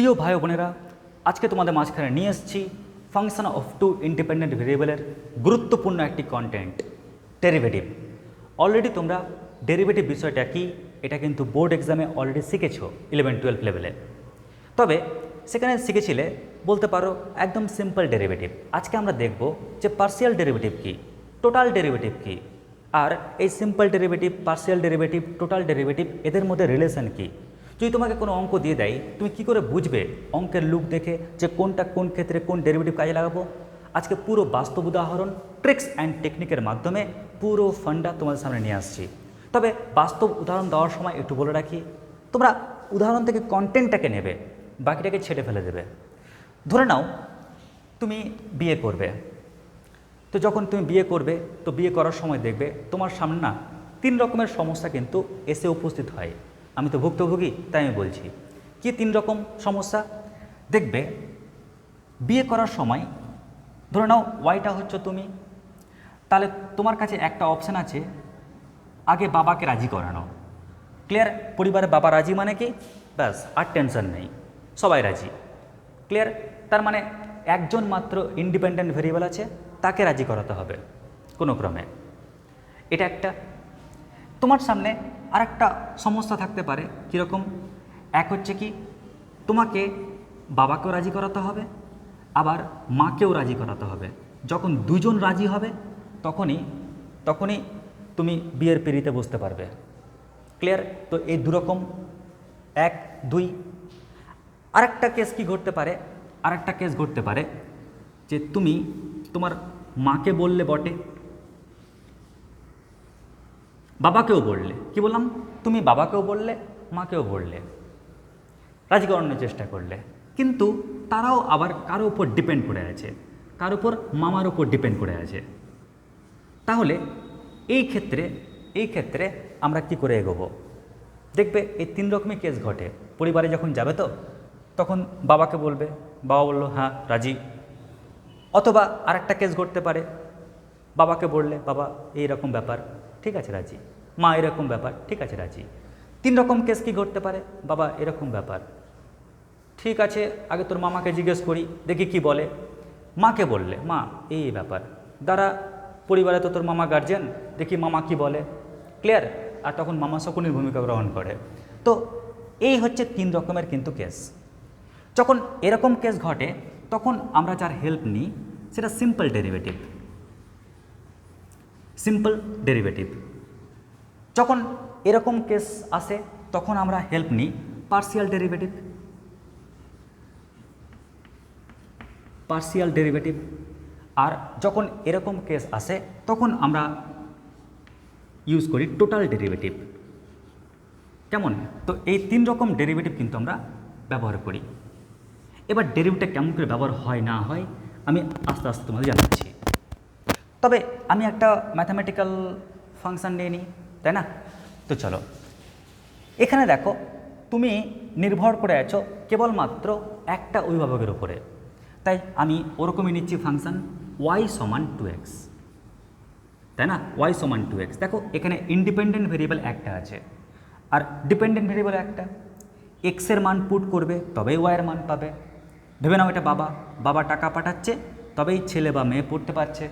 প্রিয় ভাই বোনেরা, আজকে তোমাদের মাঝখানে নিয়ে এসেছি ফাংশন অফ টু ইন্ডিপেন্ডেন্ট ভেরিয়েবলের গুরুত্বপূর্ণ একটি কন্টেন্ট ডেরিভেটিভ অলরেডি তোমরা ডেরিভেটিভ বিষয়টা কি, এটা কিন্তু বোর্ড এক্সামে অলরেডি শিখেছো ইলেভেন টুয়েলভ লেভেলে তবে সেখানে শিখেছিলে, বলতে পারো একদম সিম্পল ডেরিভেটিভ আজকে আমরা দেখব যে পার্সিয়াল ডেরিভেটিভ কি টোটাল ডেরিভেটিভ কি, আর এই simple derivative partial derivative total derivative এদের মধ্যে রিলেশন কি। যদি তোমাকে কোনো অঙ্ক দিয়ে দেয়, তুমি কি করে বুঝবে অঙ্কের লুক দেখে যে কোনটা কোন ক্ষেত্রে কোন ডেরিভেটিভ কাজে লাগাবো? আজকে পুরো বাস্তব উদাহরণ ট্রিক্স অ্যান্ড টেকনিকের মাধ্যমে পুরো ফান্ডা তোমাদের সামনে নিয়ে আসছি। তবে বাস্তব উদাহরণ দেওয়ার সময় একটু বলে রাখি, তোমরা উদাহরণ থেকে কন্টেন্টটাকে নেবে, বাকিটাকে ছেড়ে ফেলে দেবে। ধরে নাও, তুমি বিয়ে করবে। তো যখন তুমি বিয়ে করবে, তো বিয়ে করার সময় দেখবে তোমার সামনে না তিন রকমের সমস্যা কিন্তু এসে উপস্থিত হয়। আমি তো ভুক্তভোগী, তাই আমি বলছি। কি তিন রকম সমস্যা? দেখবে, বিয়ে করার সময়, ধরে নাও ওয়াইটা হচ্ছে তুমি। তাহলে তোমার কাছে একটা অপশান আছে, আগে বাবাকে রাজি করানো। ক্লিয়ার পরিবারে বাবা রাজি মানে কি? ব্যাস, আর টেনশন নেই। সবাই রাজি। ক্লিয়ার তার মানে একজন মাত্র ইন্ডিপেন্ডেন্ট ভেরিয়েবল আছে, তাকে রাজি করাতে হবে, কোনো ক্রমে। এটা একটা। তোমার সামনে আর একটা সমস্যা থাকতে পারে, কীরকম? এক হচ্ছে কি, তোমাকে বাবাকেও রাজি করাতে হবে, আবার মাকেও রাজি করাতে হবে। যখন দুজন রাজি হবে, তখনই তখনই তুমি বিয়ের পিড়িতে বসতে পারবে। ক্লিয়ার? তো এই দুরকম, এক, দুই। আরেকটা কেস কি ঘটতে পারে? আরেকটা কেস ঘটতে পারে যে তুমি তোমার মাকে বললে বটে বাবাকেও বললে। কি বললাম? তুমি বাবাকেও বললে, মাকেও বললে। রাজি করানোর চেষ্টা করলে। কিন্তু তারাও আবার কারও উপর ডিপেন্ড করে আছে। কার উপর মামার উপর ডিপেন্ড করে আছে। তাহলে এই ক্ষেত্রে এই ক্ষেত্রে আমরা কি করে এগোবো? দেখবে এই তিন রকমের কেস ঘটে। পরিবারে যখন যাবে তো, তখন বাবাকে বলবে। বাবা বলল হ্যাঁ রাজি। অথবা আরেকটা কেস ঘটতে পারে। বাবাকে বললে, বাবা এই রকম ব্যাপার। ঠিক আছে, রাজি। মা এরকম ব্যাপার, ঠিক আছে, রাজি। তিন রকম কেস কি ঘটতে পারে? বাবা, এরকম ব্যাপার। ঠিক আছে, আগে তোর মামাকে জিজ্ঞেস করি, দেখি কি বলে। মাকে বললে, মা, এই ব্যাপার। দ্বারা পরিবারে তো তোর মামা গার্জেন দেখি মামা কি বলে। ক্লিয়ার আর তখন মামা শকুনির ভূমিকা গ্রহণ করে। তো এই হচ্ছে তিন রকমের কিন্তু কেস। যখন এরকম কেস ঘটে, তখন আমরা যার হেল্প নিই, সেটা সিম্পল ডেরিভেটিভ সিম্পল ডেরিভেটিভ যখন এরকম কেস আসে, তখন আমরা হেল্প নিই পার্সিয়াল ডেরিভেটিভ পার্সিয়াল ডেরিভেটিভ আর যখন এরকম কেস আসে, তখন আমরা ইউজ করি টোটাল ডেরিভেটিভ কেমন? তো এই তিন রকম ডেরিভেটিভ কিন্তু আমরা ব্যবহার করি। এবার ডেরিভেটিভ কেমন করে ব্যবহার হয়, না হয়, আমি আস্তে আস্তে তোমাদের জানাচ্ছি। তবে আমি একটা ম্যাথামেটিক্যাল ফাংশন নিয়ে নিই তাই না? তো চলো। এখানে দেখো তুমি নির্ভর করে আছো কেবলমাত্র একটা অভিভাবকের উপরে। তাই আমি ওরকমই নিচ্ছি ফাংশন ওয়াই সমান টু এক্স তাই না? ওয়াই সমান টু এক্স দেখো এখানে ইন্ডিপেন্ডেন্ট ভেরিয়েবল একটা আছে। আর ডিপেন্ডেন্ট ভেরিয়েবল একটা। এক্সের মান পুট করবে তবেই ওয়াইয়ের মান পাবে। ভেবে নাও এটা বাবা। বাবা টাকা পাঠাচ্ছে তবেই ছেলে বা মেয়ে পড়তে পারছে।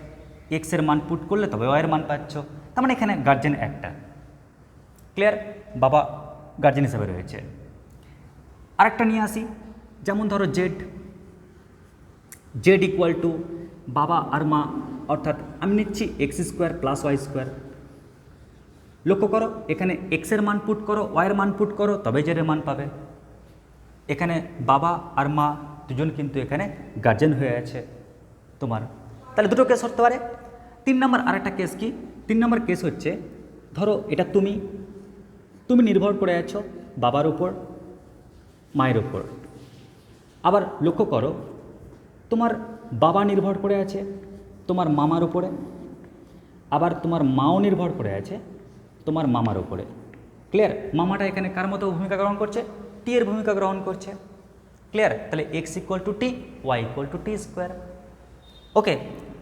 এক্সের মান পুট করলে তবে ওয়াইয়ের মান পাচ্ছ। তার মানে এখানে গার্জেন একটা। ক্লিয়ার বাবা গার্জেন হিসাবে রয়েছে। আরেকটা নিয়ে আসি। যেমন ধরো জেড জেড ইকুয়াল টু বাবা আর মা, অর্থাৎ আমি নিচ্ছি X square plus Y square লক্ষ্য করো, এখানে এক্সের মান পুট করো ওয়াইয়ের মান পুট করো, তবে জেডের মান পাবে। এখানে বাবা আর মা দুজন কিন্তু এখানে গার্জেন হয়ে আছে তোমার। তাহলে দুটো কেস হতে পারে তিন নম্বর আরেকটা কেস কি? তিন নম্বর কেস হচ্ছে, ধরো এটা তুমি তুমি নির্ভর করে আছো বাবার উপর, মায়ের উপর। আবার লক্ষ্য করো, তোমার বাবা নির্ভর করে আছে তোমার মামার উপরে, আবার তোমার মাও নির্ভর করে আছে তোমার মামার উপরে। ক্লিয়ার মামাটা এখানে কার মতো ভূমিকা গ্রহণ করছে? টি এর ভূমিকা গ্রহণ করছে। ক্লিয়ার তাহলে X equal to T Y equal to T square okay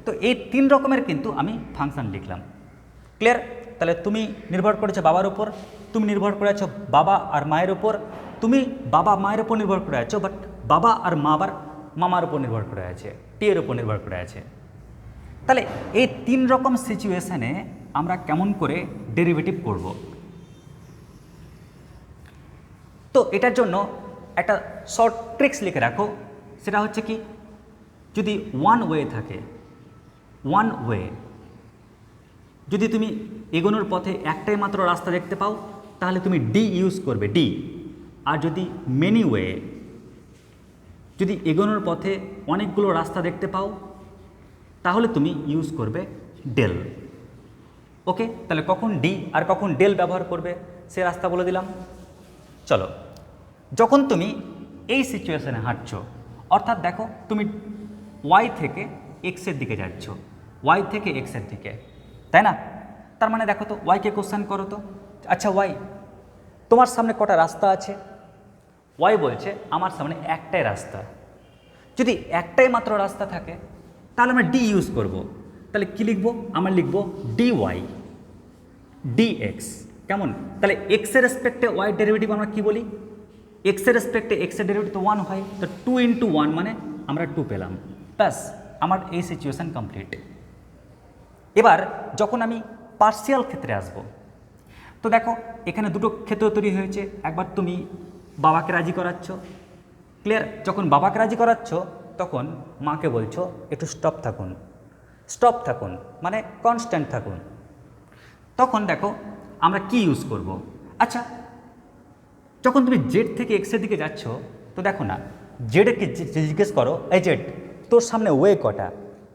তো এই তিন রকমের কিন্তু আমি ফাংশন লিখলাম। ক্লিয়ার তাহলে তুমি নির্ভর করেছ বাবার উপর, তুমি নির্ভর করে আছো বাবা আর মায়ের উপর, তুমি বাবা মায়ের উপর নির্ভর করে আছো বাট বাবা আর মা আবার মামার উপর নির্ভর করে আছে, টিয়ের উপর নির্ভর করে আছে। তাহলে এই তিন রকম সিচুয়েশানে আমরা কেমন করে ডেরিভেটিভ করব? তো এটার জন্য একটা শর্ট ট্রিক্স লিখে রাখো। সেটা হচ্ছে কি, যদি ওয়ান ওয়ে থাকে ওয়ান ওয়ে যদি তুমি এগোনোর পথে একটাই মাত্র রাস্তা দেখতে পাও, তাহলে তুমি ডি ইউজ করবে ডি আর যদি মেনি ওয়ে যদি এগোনোর পথে অনেকগুলো রাস্তা দেখতে পাও, তাহলে তুমি ইউজ করবে ডেল ওকে তাহলে কখন ডি আর কখন ডেল ব্যবহার করবে, সে রাস্তা বলে দিলাম। চলো। যখন তুমি এই সিচুয়েশানে হাঁটছো, অর্থাৎ দেখো, তুমি ওয়াই থেকে এক্সের দিকে যাচ্ছ। ওয়াই থেকে এক্সের দিকে, তাই না? তার মানে দেখো তো ওয়াইকে কোশ্চেন করো তো। আচ্ছা ওয়াই তোমার সামনে কটা রাস্তা আছে? ওয়াই বলছে, আমার সামনে একটাই রাস্তা। যদি একটাই মাত্র রাস্তা থাকে, তাহলে আমরা ডি ইউজ করব। তাহলে কী লিখব? আমরা লিখব ডি ওয়াই ডি এক্স কেমন? তাহলে এক্সের রেসপেক্টে ওয়াই ডেরিভেটিভ আমরা কী বলি? এক্সের রেসপেক্টে এক্সের ডেরিভেটিভ তো ওয়ান হয়, তো টু ইন্টু ওয়ান মানে আমরা টু পেলাম। ব্যাস, আমার এই সিচুয়েশান কমপ্লিট এবার যখন আমি পার্সিয়াল ক্ষেত্রে আসব, তো দেখো এখানে দুটো ক্ষেত্র তৈরি হয়েছে। একবার তুমি বাবাকে রাজি করাচ্ছ ক্লিয়ার যখন বাবাকে রাজি করাচ্ছ, তখন মাকে বলছো, একটু স্টপ থাকুন স্টপ থাকুন মানে কনস্ট্যান্ট থাকুন। তখন দেখো আমরা কি ইউজ করব? আচ্ছা যখন তুমি জেড থেকে এক্সের দিকে যাচ্ছ, তো দেখো না জেডকে জিজ্ঞেস করো, এই জেড তোর সামনে ওয়ে কটা?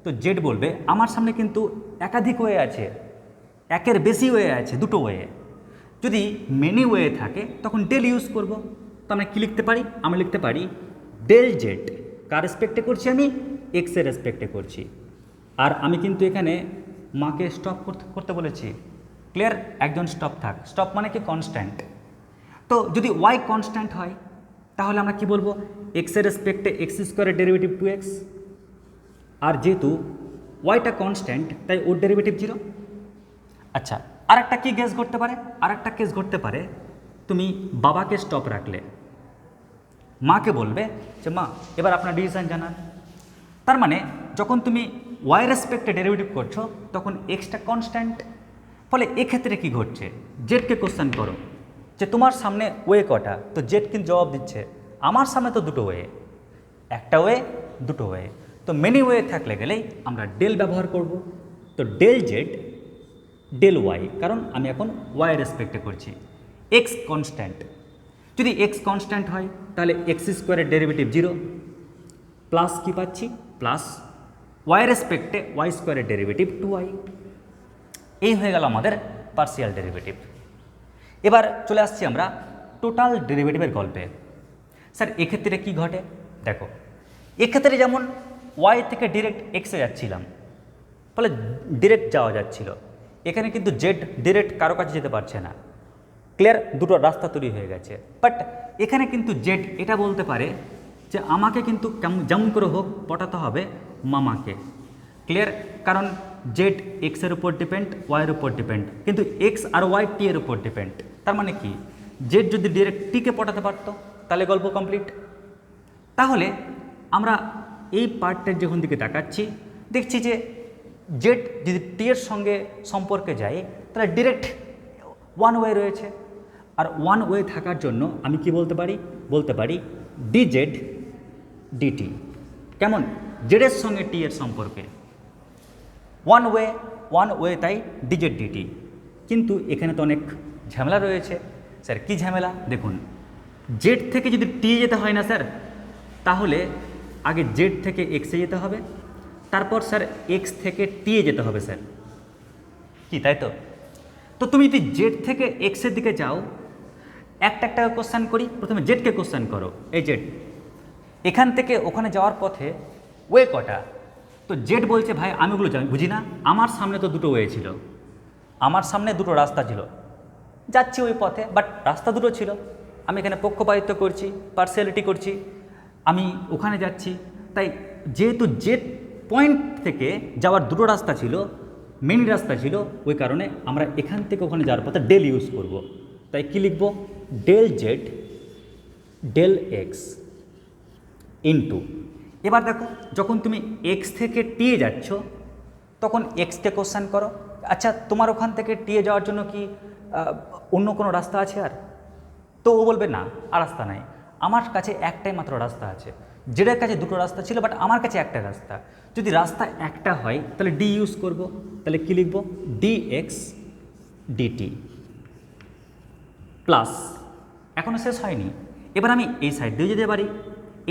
তো জেড বলবে, আমার সামনে কিন্তু একাধিক ওয়ে আছে, একের বেশি ওয়ে আছে, দুটো ওয়ে। যদি মেনি ওয়ে থাকে, তখন ডেল ইউজ করব। তো আমরা কী লিখতে পারি? আমি লিখতে পারি ডেল জেড কার রেসপেক্টে করছি আমি? এক্সের রেসপেক্টে করছি। আর আমি কিন্তু এখানে মাকে স্টপ করতে করতে বলেছি। ক্লিয়ার একজন স্টপ থাক। স্টপ মানে কি? কনস্ট্যান্ট তো যদি ওয়াই কনস্ট্যান্ট হয়, তাহলে আমরা কি বলব? এক্সের রেসপেক্টে এক্স স্কোয়ারের ডেরিভেটিভ টু এক্স আর যেহেতু ওয়াইটা কনস্ট্যান্ট তাই ওর ডেরিভেটিভ জিরো আচ্ছা আর একটা কী গেস ঘটতে পারে? আর একটা কেস ঘটতে পারে, তুমি বাবাকে স্টপ রাখলে। মাকে বলবে যে, মা, এবার আপনার ডিসিশান জানান। তার মানে যখন তুমি ওয়াই রেসপেক্টে ডেরিভেটিভ করছ, তখন এক্সটা কনস্ট্যান্ট ফলে এক্ষেত্রে কি ঘটছে? জেডকে কোশ্চেন করো। যে, তোমার সামনে ওয়ে কটা? তো জেড কিন্তু জবাব দিচ্ছে, আমার সামনে তো দুটো ওয়ে একটা ওয়ে দুটো ওয়ে তো মেনি ওয়ে থাকলে গেলেই আমরা ডেল ব্যবহার করব। তো ডেল জেড ডেল ওয়াই কারণ আমি এখন ওয়াই রেসপেক্টে করছি। এক্স কনস্ট্যান্ট যদি এক্স কনস্ট্যান্ট হয়, তাহলে এক্স স্কোয়ারের ডেরিভেটিভ জিরো প্লাস কী পাচ্ছি? প্লাস ওয়াই রেসপেক্টে ওয়াই স্কোয়ারের ডেরিভেটিভ টু ওয়াই এই হয়ে গেল আমাদের পার্সিয়াল ডেরিভেটিভ এবার চলে আসছি আমরা টোটাল ডেরিভেটিভের গল্পে। স্যার, এক্ষেত্রে কি ঘটে? দেখো, এক্ষেত্রে যেমন ওয়াই থেকে ডিরেক্ট এক্সে যাচ্ছিলাম। ফলে ডিরেক্ট যাওয়া যাচ্ছিল। এখানে কিন্তু জেড ডিরেক্ট কারও কাছে যেতে পারছে না। ক্লিয়ার দুটো রাস্তা তৈরি হয়ে গেছে। বাট এখানে কিন্তু জেড এটা বলতে পারে যে আমাকে কিন্তু যেমন করে হোক পটাতে হবে মামাকে। ক্লিয়ার কারণ জেড এক্সের উপর ডিপেন্ড ওয়াইয়ের উপর ডিপেন্ড কিন্তু এক্স আর ওয়াই টি এর উপর ডিপেন্ড তার মানে কি? জেড যদি ডিরেক্ট টিকে পটাতে পারতো, তাহলে গল্প কমপ্লিট তাহলে আমরা এই পার্টটার যখন দিকে তাকাচ্ছি, দেখছি যে জেড যদি টি এর সঙ্গে সম্পর্কে যায়, তাহলে ডিরেক্ট ওয়ান ওয়ে রয়েছে। আর ওয়ান ওয়ে থাকার জন্য আমি কি বলতে পারি? বলতে পারি ডি জেড ডিটি কেমন? জেডের সঙ্গে টি এর সম্পর্কে। ওয়ান ওয়ে ওয়ান ওয়ে তাই ডিজেড ডিটি কিন্তু এখানে তো অনেক ঝামেলা রয়েছে। স্যার, কি ঝামেলা? দেখুন, জেড থেকে যদি টি যেতে হয় না, স্যার, তাহলে আগে জেড থেকে এক্সে যেতে হবে, তারপর স্যার এক্স থেকে টি এ যেতে হবে স্যার। কি, তাই তো? তো তুমি যদি জেড থেকে এক্সের দিকে যাও, একটা একটা কোশ্চেন করি, প্রথমে জেডকে কোশ্চেন করো, এই জেড এখান থেকে ওখানে যাওয়ার পথে ওয়ে কটা? তো জেড বলছে, ভাই, আমি ওগুলো জানি, বুঝি না? আমার সামনে তো দুটো ওয়ে ছিল। আমার সামনে দুটো রাস্তা ছিল। যাচ্ছি ওই পথে বাট রাস্তা দুটো ছিল। আমি এখানে পক্ষপাতিত্ব করছি পার্সিয়ালিটি করছি। আমি ওখানে যাচ্ছি। তাই যেহেতু জেড পয়েন্ট থেকে যাওয়ার দুটো রাস্তা ছিল মেন রাস্তা ছিল, ওই কারণে আমরা এখান থেকে ওখানে যাওয়ার পথে ডেল ইউজ করব। তাই কি লিখব? Del Z del X into এবার দেখো, যখন তুমি এক্স থেকে টি এ যাচ্ছ, তখন এক্সকে কোশ্চেন করো। আচ্ছা তোমার ওখান থেকে টিয়ে যাওয়ার জন্য কি অন্য কোনো রাস্তা আছে আর? তো ও বলবে না, আর রাস্তা নাই। আমার কাছে একটাই মাত্র রাস্তা আছে। জেডের কাছে দুটো রাস্তা ছিল বাট আমার কাছে একটা রাস্তা। যদি রাস্তা একটা হয়, তাহলে ডি ইউজ করব। তাহলে কী লিখব? ডি এক্স ডিটি প্লাস এখনও শেষ হয়নি। এবার আমি এই সাইড দিয়ে যেতে পারি।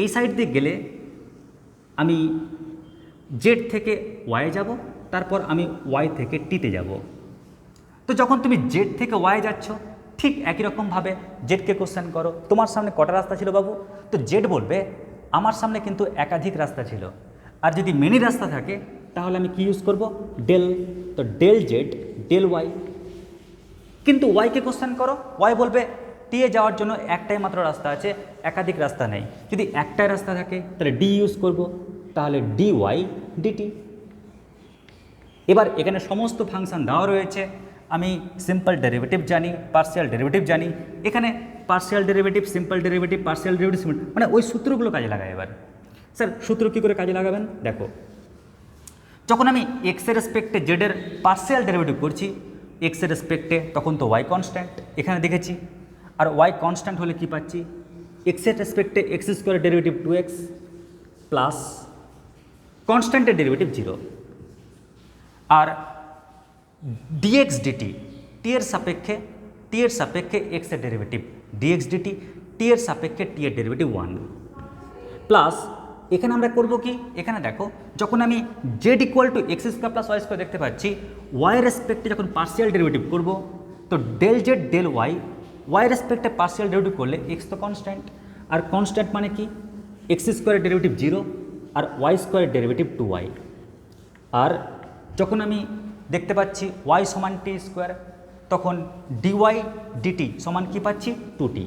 এই সাইড দিয়ে গেলে আমি জেড থেকে ওয়াই যাব, তারপর আমি ওয়াই থেকে টিতে যাব। তো যখন তুমি জেড থেকে ওয়াই যাচ্ছ ঠিক একই রকমভাবে জেডকে কোশ্চেন করো। তোমার সামনে কটা রাস্তা ছিল বাবু? তো জেড বলবে, আমার সামনে কিন্তু একাধিক রাস্তা ছিল। আর যদি মেনি রাস্তা থাকে, তাহলে আমি কি ইউজ করব? ডেল তো ডেল জেড ডেল ওয়াই কিন্তু ওয়াইকে কোশ্চেন করো। ওয়াই বলবে টিয়ে যাওয়ার জন্য একটাই মাত্র রাস্তা আছে, একাধিক রাস্তা নেই। যদি একটাই রাস্তা থাকে, তাহলে ডি ইউজ করব। তাহলে ডি ওয়াই ডিটি এবার এখানে সমস্ত ফাংশন দেওয়া রয়েছে। আমি সিম্পল ডেরিভেটিভ জানি পার্সিয়াল ডেরিভেটিভ জানি। এখানে partial derivative simple derivative partial derivative মানে ওই সূত্রগুলো কাজে লাগাই এবার। স্যার, সূত্র কী করে কাজে লাগাবেন? দেখো। যখন আমি এক্সের রেসপেক্টে জেডের পার্সিয়াল ডেরিভেটিভ করছি এক্সের রেসপেক্টে তখন তো ওয়াই কনস্ট্যান্ট এখানে দেখেছি। আর ওয়াই কনস্ট্যান্ট হলে কি পাচ্ছি? এক্সের রেসপেক্টে X square derivative two X plus কনস্ট্যান্টের derivative zero আর D X D T T এর সাপেক্ষে টি এর সাপেক্ষে এক্সের ডেরিভেটিভ ডিএক্স ডিটি টি এর সাপেক্ষে টি এর ডেরিভেটিভ ওয়ান প্লাস এখানে আমরা করব কি? এখানে দেখো, যখন আমি Z equal to X square plus Y square দেখতে পাচ্ছি ওয়াই রেসপেক্টে যখন পার্সিয়াল ডেরিভেটিভ করব, তো del Z del Y Y রেসপেক্টে partial derivative করলে এক্স তো কনস্ট্যান্ট আর কনস্ট্যান্ট মানে কি? এক্স স্কোয়ারের ডেরিভেটিভ জিরো আর ওয়াই স্কোয়ারের ডেরিভেটিভ টু ওয়াই আর যখন আমি দেখতে পাচ্ছি ওয়াই সমান টি স্কোয়ার তখন ডিওয়াই ডিটি সমান কি পাচ্ছি? টু টি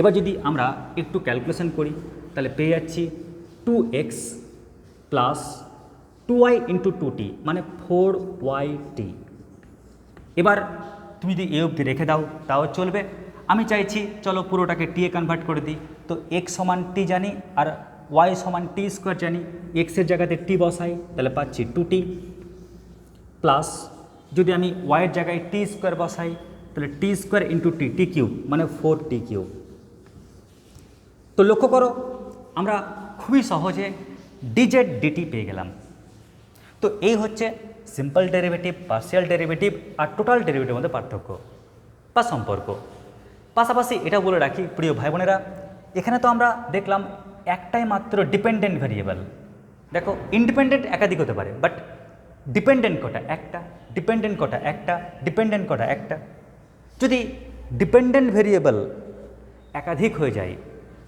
এবার যদি আমরা একটু ক্যালকুলেশন করি, তাহলে পেয়ে যাচ্ছি two X plus two Y into two T মানে ফোর ওয়াই টি এবার তুমি যদি এ অবধি রেখে দাও, তাও চলবে। আমি চাইছি, চলো পুরোটাকে টি এ কনভার্ট করে দিই। তো এক্স সমান টি জানি, আর ওয়াই সমান টি স্কোয়ার জানি। এক্সের জায়গাতে টি বসাই, তাহলে পাচ্ছি টু টি প্লাস যদি আমি ওয়াইয়ের জায়গায় টি স্কোয়ার বসাই, তাহলে T square into T T cube মানে ফোর টি কিউব তো লক্ষ্য করো, আমরা খুবই সহজে ডিজেড ডিটি পেয়ে গেলাম। তো এই হচ্ছে সিম্পল ডেরিভেটিভ পার্সিয়াল ডেরিভেটিভ আর টোটাল ডেরিভেটিভের মধ্যে পার্থক্য বা সম্পর্ক। পাশাপাশি এটা বলে রাখি, প্রিয় ভাই বোনেরা এখানে তো আমরা দেখলাম একটাই মাত্র ডিপেন্ডেন্ট ভেরিয়েবল দেখো ইন্ডিপেন্ডেন্ট একাধিক হতে পারে বাট ডিপেন্ডেন্ট কটা একটা ডিপেন্ডেন্ট কটা একটা ডিপেন্ডেন্ট কটা একটা। যদি ডিপেন্ডেন্ট ভেরিয়েবল একাধিক হয়ে যায়,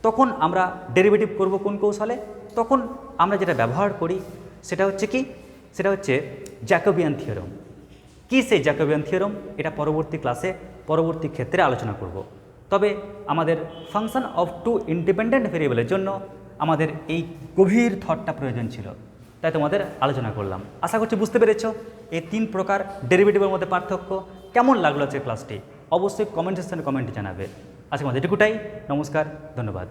তখন আমরা ডেরিভেটিভ করব কোন কৌশলে? তখন আমরা যেটা ব্যবহার করি, সেটা হচ্ছে কি? সেটা হচ্ছে জ্যাকোবিয়ান থিওরম কী সেই জ্যাকোবিয়ান থিওরম এটা পরবর্তী ক্লাসে পরবর্তী ক্ষেত্রে আলোচনা করব। তবে আমাদের ফাংশন অফ টু ইন্ডিপেন্ডেন্ট ভেরিয়েবলের জন্য আমাদের এই গভীর থটটা প্রয়োজন ছিল। তাই তোমাদের আলোচনা করলাম। আশা করছি বুঝতে পেরেছ, এই তিন প্রকার ডেরিভেটিভের মধ্যে পার্থক্য কেমন লাগল আজকে ক্লাসটি অবশ্যই কমেন্ট সেকশনে কমেন্টে জানাবে। আজকে আমাদের এটুকুটাই, নমস্কার, ধন্যবাদ।